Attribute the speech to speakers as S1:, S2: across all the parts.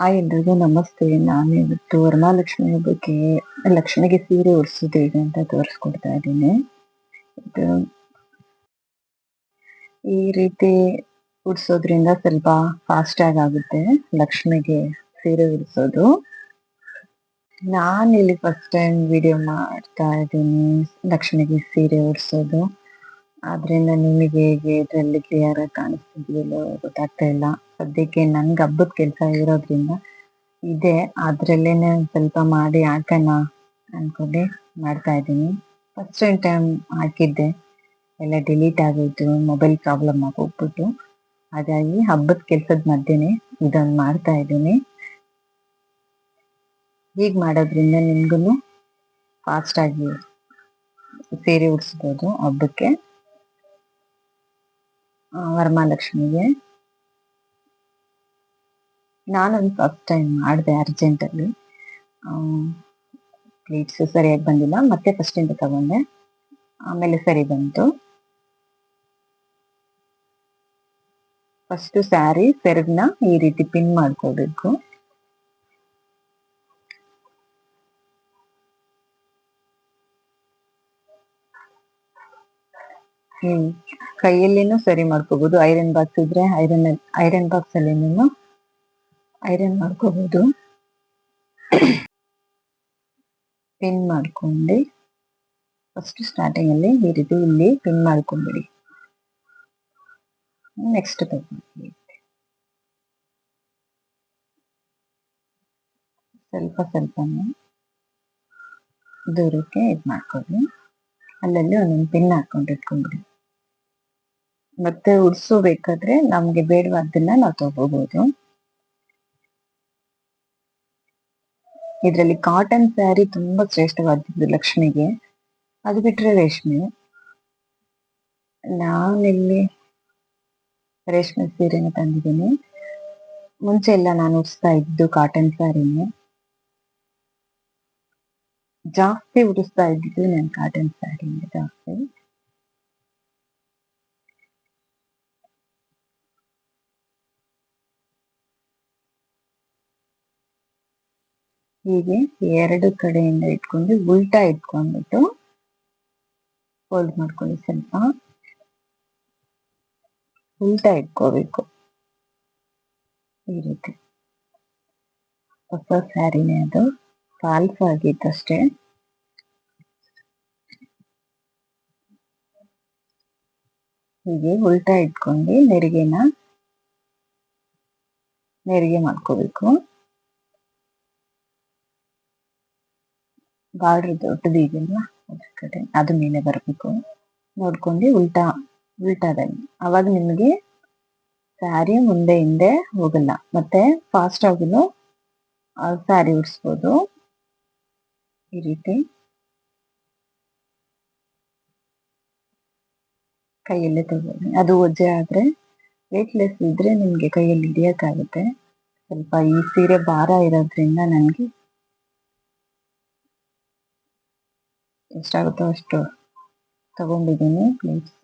S1: Hi ಎಲ್ರಿಗೂ ನಮಸ್ತೆ. ನಾನು ಇವತ್ತು ವರ್ಮಹಾಲಕ್ಷ್ಮಿಯ ಬಗ್ಗೆ ಲಕ್ಷ್ಮಿಗೆ ಸೀರೆ ಉಡಿಸೋದು ಹೇಗೆ ಅಂತ ತೋರಿಸ್ಕೊಡ್ತಾ ಇದ್ದೀನಿ. ಇದು ಈ ರೀತಿ ಉಡ್ಸೋದ್ರಿಂದ ಸ್ವಲ್ಪ ಫಾಸ್ಟ್ ಆಗಿ ಆಗುತ್ತೆ ಲಕ್ಷ್ಮಿಗೆ ಸೀರೆ ಉಡಿಸೋದು. ನಾನು ಇಲ್ಲಿ ಫಸ್ಟ್ ಟೈಮ್ ವಿಡಿಯೋ ಮಾಡ್ತಾ ಇದ್ದೀನಿ ಲಕ್ಷ್ಮಿಗೆ ಸೀರೆ ಉಡ್ಸೋದು. ಆದ್ರಿಂದ ನಿಮಗೆ ಹೇಗೆ ಇದರಲ್ಲಿ ಕ್ಲಿಯರ್ ಆಗಿ ಕಾಣಿಸ್ತಿದ್ಯೋ ಗೊತ್ತಾಗ್ತಾ ಇಲ್ಲ. ಸದ್ಯಕ್ಕೆ ನನ್ಗೆ ಹಬ್ಬದ ಕೆಲಸ ಇರೋದ್ರಿಂದ ಇದೆ. ಅದ್ರಲ್ಲೇನೆ ಸ್ವಲ್ಪ ಮಾಡಿ ಹಾಕೋಣ ಅನ್ಕೊಂಡು ಮಾಡ್ತಾ ಇದ್ದೀನಿ. ಫಸ್ಟ್ ಟೈಮ್ ಹಾಕಿದ್ದೆ. ಎಲ್ಲ ಡಿಲೀಟ್ ಆಗೋಯ್ತು ಮೊಬೈಲ್ ಪ್ರಾಬ್ಲಮ್ ಆಗೋಗ್ಬಿಟ್ಟು. ಹಾಗಾಗಿ ಹಬ್ಬದ ಕೆಲಸದ ಮಧ್ಯೆನೆ ಇದೊಂದು ಮಾಡ್ತಾ ಇದ್ದೀನಿ. ಹೀಗೆ ಮಾಡೋದ್ರಿಂದ ನಿಮ್ಗೂ ಫಾಸ್ಟ್ ಆಗಿ ಸೀರೆ ಉಡ್ಸ್ಬೋದು ಹಬ್ಬಕ್ಕೆ. ವರಮಹಾಲಕ್ಷ್ಮಿಗೆ. ನಾನೊಂದು ಫಸ್ಟ್ ಟೈಮ್ ಮಾಡಿದೆ ಅರ್ಜೆಂಟಲ್ಲಿ ಪ್ಲೇಟ್ಸ್ ಸರಿಯಾಗಿ ಬಂದಿಲ್ಲ. ಮತ್ತೆ ಫಸ್ಟಿಂದ ತಗೊಂಡೆ. ಆಮೇಲೆ ಸರಿ ಬಂತು. ಫಸ್ಟು ಸ್ಯಾರಿ ಸೆರಗ್ನ ಈ ರೀತಿ ಪಿನ್ ಮಾಡ್ಕೋಬೇಕು. ಹ್ಮ್. ಕೈಯಲ್ಲಿನೂ ಸರಿ ಮಾಡ್ಕೋಬಹುದು ಐರನ್ ಬಾಕ್ಸ್ ಇದ್ರೆ ಐರನ್ ಐರನ್ ಬಾಕ್ಸ್ ಅಲ್ಲಿನೂ ಐರನ್ ಮಾಡ್ಕೋಬಹುದು ಪಿನ್ ಮಾಡ್ಕೊಂಡು ಫಸ್ಟ್ ಸ್ಟಾರ್ಟಿಂಗ್ ಅಲ್ಲಿ ಈ ಇಲ್ಲಿ ಪಿನ್ ಮಾಡ್ಕೊಂಡ್ಬಿಡಿ ನೆಕ್ಸ್ಟ್ ತಗೊಂಡು ಸ್ವಲ್ಪ ಸ್ವಲ್ಪನೇ ದೂರಕ್ಕೆ ಇದು ಮಾಡ್ಕೊಳ್ಳಿ ಅಲ್ಲಲ್ಲಿ ಒಂದೊಂದು ಪಿನ್ ಹಾಕೊಂಡು ಇಟ್ಕೊಂಡ್ಬಿಡಿ. ಮತ್ತೆ ಉಡ್ಸೋಬೇಕಾದ್ರೆ ನಮ್ಗೆ ಬೇಡವಾದ್ದನ್ನ ನಾವು ತಗೋಬಹುದು ಇದರಲ್ಲಿ ಕಾಟನ್ ಸ್ಯಾರಿ ತುಂಬಾ ಶ್ರೇಷ್ಠವಾದದ್ದು ಲಕ್ಷ್ಮಿಗೆ. ಅದು ಬಿಟ್ರೆ ರೇಷ್ಮೆ. ನಾನಿಲ್ಲಿ ರೇಷ್ಮೆ ಸೀರೆನ ತಂದಿದ್ದೀನಿ. ಮುಂಚೆ ಎಲ್ಲ ನಾನು ಉಡಿಸ್ತಾ ಇದ್ದು ಕಾಟನ್ ಸ್ಯಾರಿನೇ ಜಾಸ್ತಿ ಉಡಿಸ್ತಾ ಇದ್ದಿದ್ದು ನಾನು ಕಾಟನ್ ಸ್ಯಾರಿನೇ ಜಾಸ್ತಿ. ಹೀಗೆ ಎರಡು ಕಡೆಯಿಂದ ಇಟ್ಕೊಂಡು ಉಲ್ಟಾ ಇಟ್ಕೊಂಡ್ಬಿಟ್ಟು ಫೋಲ್ಡ್ ಮಾಡ್ಕೊಳ್ಳಿ ಸ್ವಲ್ಪ. ಉಲ್ಟಾ ಇಟ್ಕೋಬೇಕು. ಈ ರೀತಿ. ಹೊಸ ಸ್ಯಾರಿನೇ ಅದು. ಫಾಲ್ಸ್ ಆಗಿತ್ತಷ್ಟೇ. ಹೀಗೆ ಉಲ್ಟಾ ಇಟ್ಕೊಂಡು ನೆರಿಗೆನ ನೆರಿಗೆ ಮಾಡ್ಕೋಬೇಕು. ಬಾರ್ಡರ್ ದೊಡ್ಡದು ಇದೆಯಲ್ಲ ಅದ್ರ ಕಡೆ ಅದು ಮೇಲೆ ಬರಬೇಕು. ನೋಡ್ಕೊಂಡು ಉಲ್ಟಾ ಉಲ್ಟಾದಲ್ಲಿ ಅವಾಗ ನಿಮಗೆ ಸ್ಯಾರಿ ಮುಂದೆ ಹಿಂದೆ ಹೋಗಲ್ಲ. ಮತ್ತೆ ಫಾಸ್ಟ್ ಆಗಿನೂ ಸ್ಯಾರಿ ಉಡ್ಸ್ಬೋದು. ಈ ರೀತಿ ಕೈಯಲ್ಲೇ ತಗೊಳ್ಳಿ ಅದು ಒಜ್ಜೆ ಆದರೆ ವೇಟ್ಲೆಸ್ ಇದ್ರೆ ನಿಮಗೆ ಕೈಯಲ್ಲಿ ಹಿಡಿಯೋಕ್ಕಾಗುತ್ತೆ. ಸ್ವಲ್ಪ ಈ ಸೀರೆ ಭಾರ ಇರೋದ್ರಿಂದ ನನಗೆ ಎಷ್ಟಾಗುತ್ತೋ ಅಷ್ಟು ತಗೊಂಡಿದ್ದೀನಿ ಪ್ಲೇಟ್ಸ್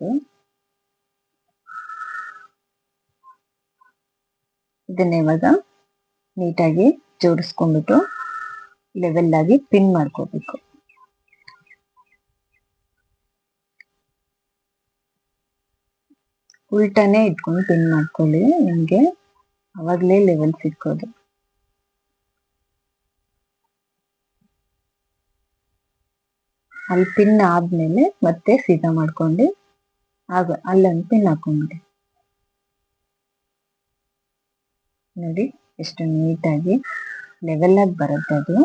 S1: ಇದನ್ನ ಇವಾಗ ನೀಟಾಗಿ ಜೋಡಿಸ್ಕೊಂಡ್ಬಿಟ್ಟು ಲೆವೆಲ್ ಆಗಿ ಪಿನ್ ಮಾಡ್ಕೋಬೇಕು. ಉಲ್ಟಾನೇ ಇಟ್ಕೊಂಡು ಪಿನ್ ಮಾಡ್ಕೊಳ್ಳಿ, ನಿಮ್ಗೆ ಅವಾಗ್ಲೇ ಲೆವೆಲ್ ಸಿಕ್ಕೋದು. ಅಲ್ಲಿ ಪಿನ್ ಆದ್ಮೇಲೆ ಮತ್ತೆ ಸೀದಾ ಮಾಡ್ಕೊಂಡು ಆಗ ಅಲ್ಲೊಂದು ಪಿನ್ ಹಾಕೊಂಡ್ಬಿಡಿ ನೋಡಿ, ಎಷ್ಟು ನೀಟಾಗಿ ಲೆವೆಲ್ ಆಗಿ ಬರುತ್ತೆ ಅದು.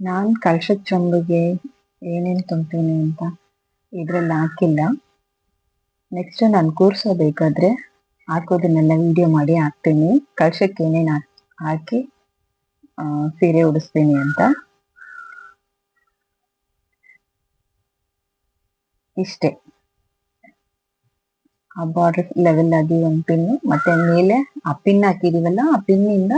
S1: ನಾನ್ ಕಳ್ಸದ ಚೊಂಬಿಗೆ ಏನೇನ್ ತುಂಬ್ತೀನಿ ಅಂತ ಇದರಲ್ಲಿ ಹಾಕಿಲ್ಲ. ನೆಕ್ಸ್ಟ್ ನಾನು ಕೂರಿಸೋಬೇಕಾದ್ರೆ ಹಾಕೋದನ್ನೆಲ್ಲ ವಿಡಿಯೋ ಮಾಡಿ ಹಾಕ್ತೀನಿ. ಕಳ್ಸಕ್ಕೆ ಏನೇನು ಹಾಕಿ ಸೀರೆ ಉಡಿಸ್ತೀನಿ ಅಂತ. ಇಷ್ಟೇ. ಆ ಬಾರ್ಡರ್ ಲೆವೆಲ್ ಆಗಿ ಒಂದು ಪಿನ್ನು ಮತ್ತೆ ಮೇಲೆ ಆ ಪಿನ್ ಹಾಕಿದೀವಲ್ಲ, ಆ ಪಿನ್ನಿಂದ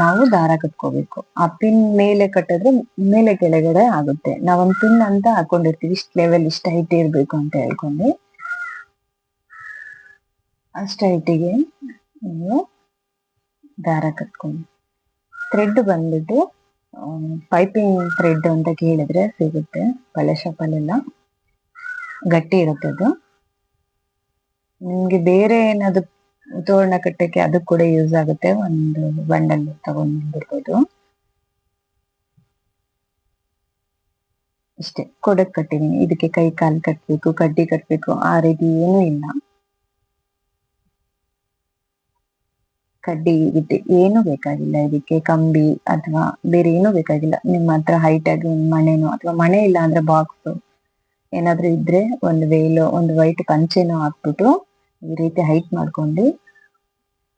S1: ನಾವು ದಾರ ಕಟ್ಕೋಬೇಕು. ಆ ಪಿನ್ ಮೇಲೆ ಕಟ್ಟಿದ್ರೆ ಮೇಲೆ ಕೆಳಗಡೆ ಆಗುತ್ತೆ. ನಾವೊಂದು ಪಿನ್ ಅಂತ ಹಾಕೊಂಡಿರ್ತೀವಿ. ಇಷ್ಟ್ ಲೆವೆಲ್ ಇಷ್ಟ ಹೈಟ್ ಇರ್ಬೇಕು ಅಂತ ಹೇಳ್ಕೊಂಡು. ಅಷ್ಟ ಹೈಟಿಗೆ ನೀವು ದಾರ ಕಟ್ಕೊಂಡು. ಥ್ರೆಡ್ ಬಂದ್ಬಿಟ್ಟು ಪೈಪಿಂಗ್ ಥ್ರೆಡ್ ಅಂತ ಕೇಳಿದ್ರೆ ಸಿಗುತ್ತೆ. ಬಳೆ ಶಾಪಲ್ಲೆಲ್ಲ ಗಟ್ಟಿ ಇರುತ್ತೆ ಅದು. ನಿಮ್ಗೆ ಬೇರೆ ಏನಾದ್ರು ತೋರಣ ಕಟ್ಟಕ್ಕೆ ಅದು ಕೂಡ ಯೂಸ್ ಆಗುತ್ತೆ. ಒಂದು ಬಂಡಲ್ ತಗೊಂಡ್ ಬಂದಿರ್ಬೋದು ಇಷ್ಟೇ ಕೊಡಕ್ ಕಟ್ಟಿದೀನಿ. ಇದಕ್ಕೆ ಕೈ ಕಾಲು ಕಟ್ಬೇಕು, ಕಡ್ಡಿ ಕಟ್ಬೇಕು, ಆ ರೀತಿ ಏನೂ ಇಲ್ಲ. ಕಡ್ಡಿ ಇದೆ ಏನು ಬೇಕಾಗಿಲ್ಲ ಇದಕ್ಕೆ. ಕಂಬಿ ಅಥವಾ ಬೇರೆ ಏನೂ ಬೇಕಾಗಿಲ್ಲ. ನಿಮ್ಮ ಹತ್ರ ಹೈಟ್ ಆಗಿ ಒಂದು ಮಣೆನೋ ಅಥವಾ ಮಣೆ ಇಲ್ಲ ಅಂದ್ರೆ ಬಾಕ್ಸ್ ಏನಾದ್ರೂ ಇದ್ರೆ ಒಂದು ವೇಲು ಒಂದು ವೈಟ್ ಪಂಚೆನೋ ಹಾಕ್ಬಿಟ್ಟು ಈ ರೀತಿ ಹೈಟ್ ಮಾಡ್ಕೊಂಡು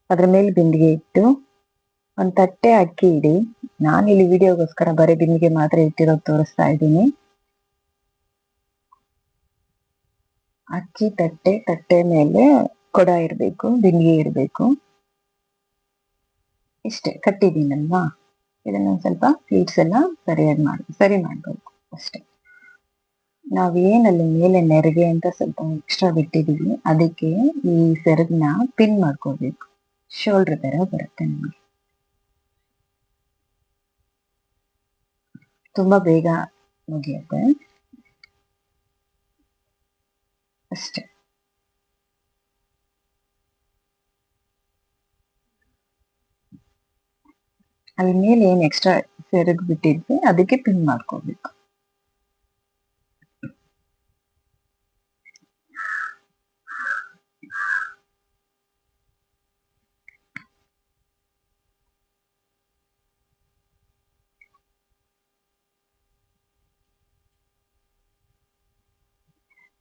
S1: ಅದ್ರ ಮೇಲೆ ಬಿಂದಿಗೆ ಇಟ್ಟು ಒಂದು ತಟ್ಟೆ ಅಕ್ಕಿ ಇಡಿ. ನಾನು ಇಲ್ಲಿ ವಿಡಿಯೋಗೋಸ್ಕರ ಬರೀ ಬಿಂದಿಗೆ ಮಾತ್ರ ಇಟ್ಟಿರೋದು ತೋರಿಸ್ತಾ ಇದ್ದೀನಿ. ಅಕ್ಕಿ, ತಟ್ಟೆ ತಟ್ಟೆ ಮೇಲೆ ಕೊಡ ಇರಬೇಕು, ಬಿಂದಿಗೆ ಇರಬೇಕು. ಇಷ್ಟೇ, ಕಟ್ಟಿದ್ದೀನಲ್ವಾ? ಇದನ್ನ ಸ್ವಲ್ಪ ಪ್ಲೀಟ್ಸ್ ಎಲ್ಲ ಸರಿಯಾಗಿ ಮಾಡಿ, ಸರಿ ಮಾಡಬೇಕು ಅಷ್ಟೇ. ನಾವೇನಲ್ಲಿ ಮೇಲೆ ನೆರಿಗೆ ಅಂತ ಸ್ವಲ್ಪ ಎಕ್ಸ್ಟ್ರಾ ಬಿಟ್ಟಿದೀವಿ. ಅದಕ್ಕೆ ಈ ಸೆರಗ್ನ ಪಿನ್ ಮಾಡ್ಕೋಬೇಕು ಶೋಲ್ಡರ್ ತರ ಬರುತ್ತೆ ನಮಗೆ. ತುಂಬಾ ಬೇಗ ಮುಗಿಯುತ್ತೆ. ಅಷ್ಟೇ. ಅಲ್ಲಿ ಮೇಲೆ ಏನ್ ಎಕ್ಸ್ಟ್ರಾ ಸೆರಗ್ ಬಿಟ್ಟಿದ್ವಿ, ಅದಕ್ಕೆ ಪಿನ್ ಮಾಡ್ಕೋಬೇಕು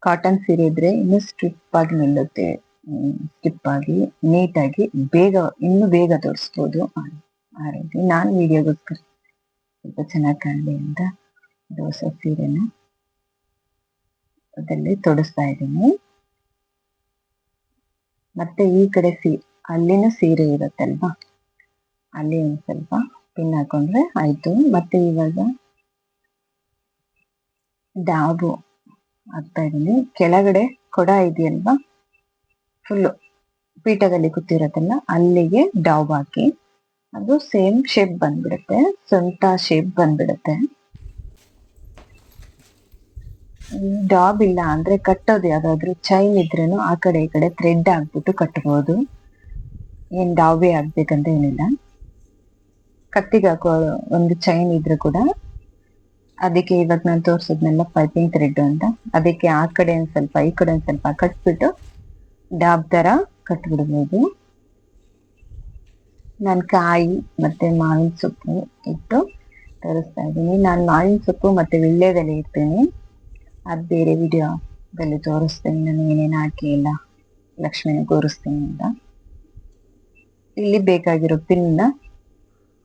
S1: ಕಾಟನ್ ಸೀರೆ ಇದ್ರೆ ಇನ್ನು ಸ್ಟ್ರಿಪ್ ಆಗಿ ನಿಲ್ಲುತ್ತೆ ಸ್ಟಿಪ್ ಆಗಿ ನೀಟಾಗಿ ಬೇಗ, ಇನ್ನು ಬೇಗ ತೋರಿಸ್ಬೋದು. ಆ ರೀತಿ ನಾನು ವಿಡಿಯೋಗೋಸ್ಕರ ಸ್ವಲ್ಪ ಚೆನ್ನಾಗಿ ಕಾಣಲಿ ಅಂತ. ದೋಸೆ ಸೀರೆನ ಅದರಲ್ಲಿ ತೊಡಿಸ್ತಾ ಇದ್ದೀನಿ. ಮತ್ತೆ ಈ ಕಡೆ ಸೀ, ಅಲ್ಲಿನ ಸೀರೆ ಇರುತ್ತಲ್ವಾ? ಅಲ್ಲಿ ಒಂದು ಸ್ವಲ್ಪ ಪಿನ್ ಹಾಕೊಂಡ್ರೆ ಆಯ್ತು. ಮತ್ತೆ ಇವಾಗ, ಡಾಬು. ಹಾಕ್ತಾ ಇದ್ದೀನಿ. ಕೆಳಗಡೆ ಕೊಡ ಇದೆಯಲ್ವಾ? ಫುಲ್ಲು ಪೀಠದಲ್ಲಿ ಕೂತಿರೋದಲ್ಲ ಅಲ್ಲಿಗೆ ಡಾಬ್ ಹಾಕಿ. ಅದು ಸೇಮ್ ಶೇಪ್ ಬಂದ್ಬಿಡುತ್ತೆ. ಸೊಂಟ ಶೇಪ್ ಬಂದ್ಬಿಡುತ್ತೆ. ಡಾಬ್ ಇಲ್ಲ ಅಂದ್ರೆ ಕಟ್ಟೋದು ಯಾವ್ದಾದ್ರು ಚೈನ್ ಇದ್ರೆನು ಆ ಕಡೆ ಈ ಕಡೆ ಥ್ರೆಡ್ ಹಾಕ್ಬಿಟ್ಟು ಕಟ್ಬೋದು. ಏನ್ ಡಾವೇ ಆಗ್ಬೇಕಂತ ಏನಿಲ್ಲ. ಕತ್ತಿಗೆ ಹಾಕೋ ಒಂದು ಚೈನ್ ಇದ್ರೆ ಕೂಡ ಅದಕ್ಕೆ ಇವಾಗ ನಾನು ತೋರ್ಸಿದ್ನೆಲ್ಲ ಪೈಪಿಂಗ್ ಥ್ರೆಡ್ ಅಂತ. ಅದಕ್ಕೆ ಆ ಕಡೆ ಒಂದ್ ಸ್ವಲ್ಪ, ಈ ಕಡೆ ಒಂದ್ ಸ್ವಲ್ಪ ಕಟ್ಬಿಟ್ಟು ಡಾಬ್ ತರ ಕಟ್ಬಿಡ್ಬೋದು. ನಾನು ಕಾಯಿ ಮತ್ತೆ ಮಾವಿನ ಸೊಪ್ಪು ಇಟ್ಟು ತೋರಿಸ್ತಾ ಇದ್ದೀನಿ. ನಾನು ಮಾವಿನ ಸೊಪ್ಪು ಮತ್ತೆ ವಿಳ್ಳೆದೆಲೆ ಇರ್ತೀನಿ ಅದು ಬೇರೆ ವಿಡಿಯೋದಲ್ಲಿ ತೋರಿಸ್ತೀನಿ. ನಾನು ಏನೇನು ಹಾಕಿ ಎಲ್ಲ ಲಕ್ಷ್ಮಿನ ಕೂರಿಸ್ತೀನಿ ಅಂತ. ಇಲ್ಲಿ ಬೇಕಾಗಿರೋ ಪಿನ್ನ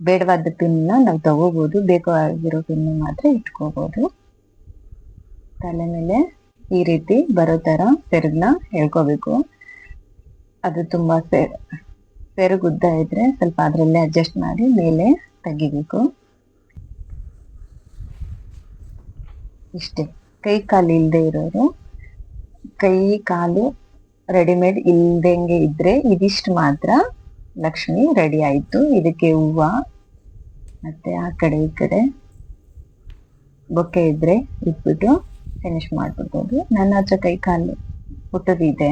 S1: ಬೇಡವಾದ ಪಿನ್ನ ನಾವು ತಗೋಬಹುದು ಆಗಿರೋ ಪಿನ್ ಮಾತ್ರ ಇಟ್ಕೋಬಹುದು ತಲೆ ಮೇಲೆ ಈ ರೀತಿ ಬರೋ ತರ ಸೆರಗ್ನ ಹೇಳ್ಕೋಬೇಕು. ಅದು ತುಂಬಾ ಸೆರ್ ಸೆರಗ್ ಉದ್ದ ಇದ್ರೆ ಸ್ವಲ್ಪ ಅದರಲ್ಲೇ ಅಡ್ಜಸ್ಟ್ ಮಾಡಿ ಮೇಲೆ ತೆಗಿಬೇಕು. ಇಷ್ಟೇ. ಕೈ ಕಾಲು ಇಲ್ಲದೆ ಇರೋರು, ಕೈ ಕಾಲು ರೆಡಿಮೇಡ್ ಇಲ್ದಂಗೆ ಇದ್ರೆ ಇದಿಷ್ಟು ಮಾತ್ರ ಲಕ್ಷ್ಮಿ ರೆಡಿ ಆಯ್ತು. ಇದಕ್ಕೆ ಹೂವ ಮತ್ತೆ ಆ ಕಡೆ ಈ ಕಡೆ ಬೊಕ್ಕೆ ಇದ್ರೆ ಇಟ್ಬಿಟ್ಟು ಫಿನಿಶ್ ಮಾಡ್ಬಿಡ್ಬೋದು. ನನ್ನ ಹತ್ರ ಕೈ ಕಾಲು ಪುಟ್ಟದಿದೆ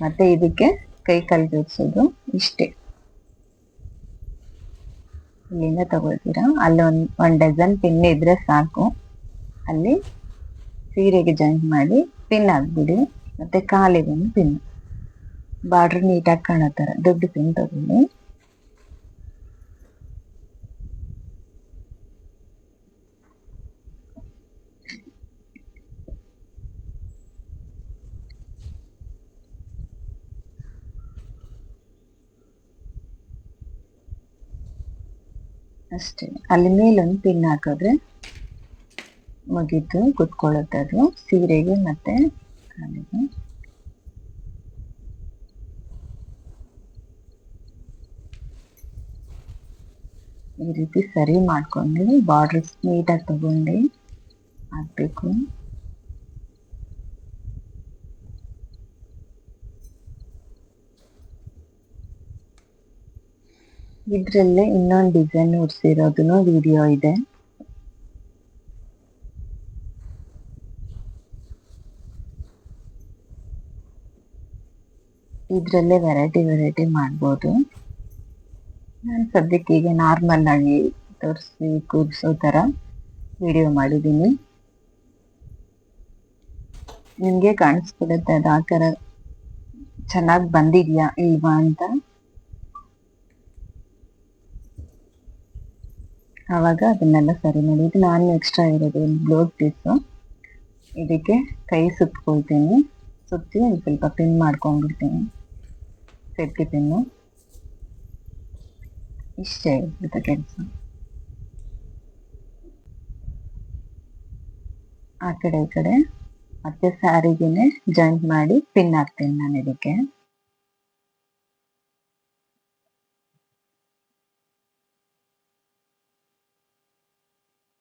S1: ಮತ್ತೆ ಇದಕ್ಕೆ ಕೈ ಕಾಲು ಜೋಡಿಸೋದು ಇಷ್ಟೇ. ಇಲ್ಲಿಂದ ತಗೊಳ್ತೀರಾ? ಅಲ್ಲಿ ಒಂದ್ ಒನ್ ಡಜನ್ ಪಿನ್ ಇದ್ರೆ ಸಾಕು. ಅಲ್ಲಿ ಸೀರೆಗೆ ಜಾಯಿಂಟ್ ಮಾಡಿ ಪಿನ್ ಹಾಕ್ಬಿಡಿ. ಮತ್ತೆ ಕಾಲಿಗೊಂದು ಪಿನ್ ಬಾರ್ಡರ್ ನೀಟಾಗಿ ಕಾಣೋ ಥರ ದೊಡ್ಡ ಪಿನ್ ತಗೊಳ್ಳಿ. ಅಷ್ಟೇ. ಅಲ್ಲಿ ಮೇಲೊಂದು ಪಿನ್ ಹಾಕಿದ್ರೆ ಮುಗೀತು, ಕುತ್ಕೊಳ್ಳುತ್ತೆ ಅದು. ಸೀರೆಗೆ ಮತ್ತೆ ಕಾಲಿಗೆ. ಈ ರೀತಿ ಸರಿ ಮಾಡ್ಕೊಂಡು ಬಾರ್ಡರ್ಸ್ ನೀಟಾಗಿ ತಗೊಂಡು ಹಾಕ್ಬೇಕು. ಇದ್ರಲ್ಲೇ ಇನ್ನೊಂದು ಡಿಸೈನ್ ಉಡ್ಸಿರೋದನ್ನು ವಿಡಿಯೋ ಇದೆ. ಇದ್ರಲ್ಲೇ ವೆರೈಟಿ ವೆರೈಟಿ ಮಾಡ್ಬೋದು. ನಾನು ಸದ್ಯಕ್ಕೆ ಈಗ ನಾರ್ಮಲ್ ಆಗಿ ತೋರಿಸಿ ಕೂರಿಸೋ ಥರ ವಿಡಿಯೋ ಮಾಡಿದ್ದೀನಿ ನಿಮಗೆ ಕಾಣಿಸ್ಬಿಡುತ್ತೆ ಅದು ಆ ಥರ ಚೆನ್ನಾಗಿ ಬಂದಿದ್ಯಾ, ಇಲ್ವಾ ಅಂತ? ಆವಾಗ ಅದನ್ನೆಲ್ಲ ಸರಿ ಮಾಡಿ. ಇದು ನಾನು ಎಕ್ಸ್ಟ್ರಾ ಇರೋದು ಬ್ಲೌಸ್ ಪೀಸು ಇದಕ್ಕೆ ಕೈ ಸುತ್ಕೊಳ್ತೀನಿ. ಸುತ್ತಿ ಒಂದು ಸ್ವಲ್ಪ ಪಿನ್ ಮಾಡ್ಕೊಂಡ್ಬಿಡ್ತೀನಿ. ಸೇಫ್ಟಿ ಪಿನ್ನು ಇಷ್ಟೇ ಇರುತ್ತೆ ಕೆಲಸ. ಆ ಕಡೆ ಈ ಕಡೆ. ಮತ್ತೆ ಸ್ಯಾರಿಗೆನೆ ಜಾಯಿಂಟ್ ಮಾಡಿ ಪಿನ್ ಹಾಕ್ತೀನಿ ನಾನು ಇದಕ್ಕೆ.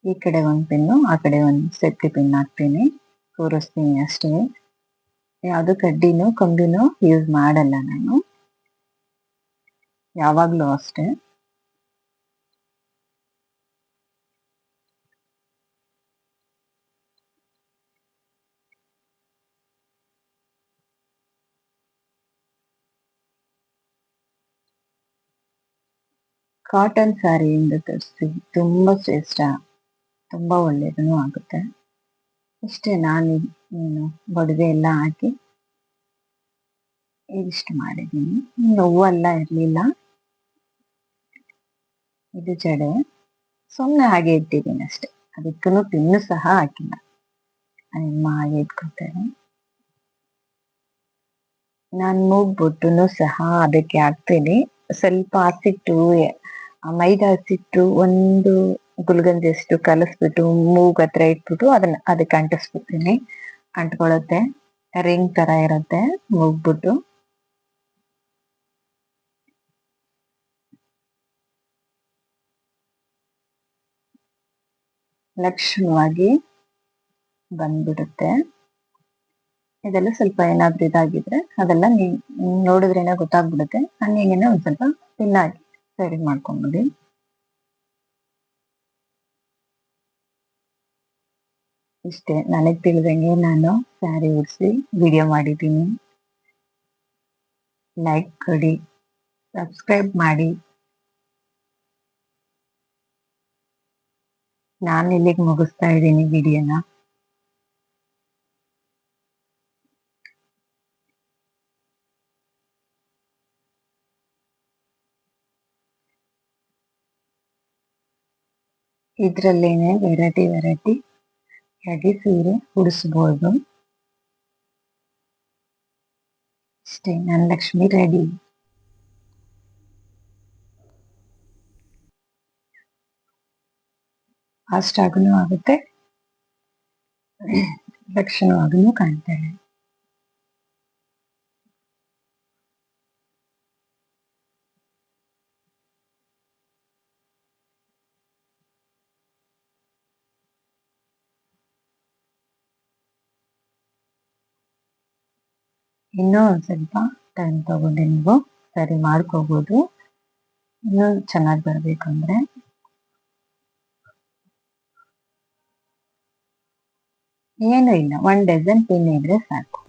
S1: ಈ ಕಡೆ ಒಂದು ಪಿನ್ನು ಆ ಕಡೆ ಒಂದು ಸೇಫ್ಟಿ ಪಿನ್ ಹಾಕ್ತೀನಿ. ತೋರಿಸ್ತೀನಿ ಅಷ್ಟೇ. ಯಾವುದು ಕಡ್ಡಿನೂ ಕಂಬಿನೂ ಯೂಸ್ ಮಾಡಲ್ಲ ನಾನು. ಯಾವಾಗಲೂ ಅಷ್ಟೇ. ಕಾಟನ್ ಸ್ಯಾರಿಯಿಂದ ತರಿಸಿ ತುಂಬ ಶ್ರೇಷ್ಠ. ತುಂಬ ಒಳ್ಳೆಯದೂ ಆಗುತ್ತೆ. ಇಷ್ಟೇ ನಾನು ಏನು ಬಡವೆ ಎಲ್ಲ ಹಾಕಿ ಇದಿಷ್ಟು ಮಾಡಿದ್ದೀನಿ. ನೋವೆಲ್ಲ ಇರಲಿಲ್ಲ. ಇದು ಜಡೆ. ಸುಮ್ಮನೆ ಹಾಗೆ ಇಟ್ಟಿದ್ದೀನಿ ಅಷ್ಟೆ. ಅದಕ್ಕೂ ತಿನ್ನು ಸಹ ಹಾಕಿಲ್ಲ. ನಿಮ್ಮ ಹಾಗೆ ಇಟ್ಕೊತೇನೆ ನಾನು ಮೂಗ್ಬಿಟ್ಟು ಸಹ ಅದಕ್ಕೆ ಹಾಕ್ತೀನಿ. ಸ್ವಲ್ಪ ಹಸಿಟ್ಟು, ಮೈದಾ ಹಸಿಟ್ಟು ಒಂದು ಗುಲ್ಗಂಜಷ್ಟು ಕಲಸ್ಬಿಟ್ಟು ಮೂಗ್ ಹತ್ರ ಇಟ್ಬಿಟ್ಟು ಅದನ್ನ ಅದಕ್ಕೆ ಅಂಟಿಸ್ಬಿಡ್ತೀನಿ ಅಂಟ್ಕೊಳತ್ತೆ ರಿಂಗ್ ತರ ಇರುತ್ತೆ ಮೂಗ್ಬಿಟ್ಟು. ಲಕ್ಷಣವಾಗಿ ಬಂದ್ಬಿಡುತ್ತೆ. ಇದೆಲ್ಲ ಸ್ವಲ್ಪ ಏನಾದ್ರೂ ಇದಾಗಿದ್ರೆ ಅದೆಲ್ಲ ನೀವು ನೋಡಿದ್ರೇನೆ ಗೊತ್ತಾಗ್ಬಿಡುತ್ತೆ. ಹಂಗೇನೆ ಒಂದ್ ಸ್ವಲ್ಪ ಹಾಕಿ ಸರಿ ಮಾಡ್ಕೊಂಬಿಡಿ. ಇಷ್ಟೇ. ನನಗೆ ತಿಳಿದಂಗೆ ನಾನು ಸ್ಯಾರಿ ಉಡಿಸಿ ವಿಡಿಯೋ ಮಾಡಿದ್ದೀನಿ. ಲೈಕ್ ಕೊಡಿ ಸಬ್ಸ್ಕ್ರೈಬ್ ಮಾಡಿ. ನಾನು ಇಲ್ಲಿಗೆ ಮುಗಿಸ್ತಾ ಇದ್ದೀನಿ ವಿಡಿಯೋನ ಇದರಲ್ಲೇನೆ, ವೆರೈಟಿ ವೆರೈಟಿ ಆಗಿ ಸೀರೆ ಉಡಿಸ್ಬೋದು. ಅಷ್ಟೇ ನನ್ನ ಲಕ್ಷ್ಮಿ ರೆಡಿ. ಫಾಸ್ಟ್ ಆಗೂ ಆಗುತ್ತೆ. ಲಕ್ಷಣವಾಗೂ ಕಾಣ್ತೇನೆ ಇನ್ನೂ ಸ್ವಲ್ಪ ಟೈಮ್ ತಗೊಂಡು ನೀವು ಸರಿ ಮಾಡ್ಕೋಬೋದು. ಇನ್ನೂ ಚೆನ್ನಾಗಿ ಬರಬೇಕಂದ್ರೆ. ಏನು ಇಲ್ಲ ಒನ್ ಡಜನ್ ಪಿನ್ ಇದ್ರೆ ಸಾಕು.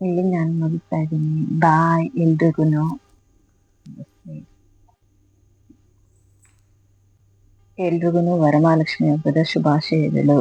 S1: ಇಲ್ಲಿ ನಾನು ಮುಗಿಸ್ತಾ ಇದ್ದೀನಿ. ಬಾಯ್ ಎಲ್ರಿಗೂ ಎಲ್ರಿಗೂ ವರಮಹಾಲಕ್ಷ್ಮಿ ಹಬ್ಬದ ಶುಭಾಶಯಗಳು.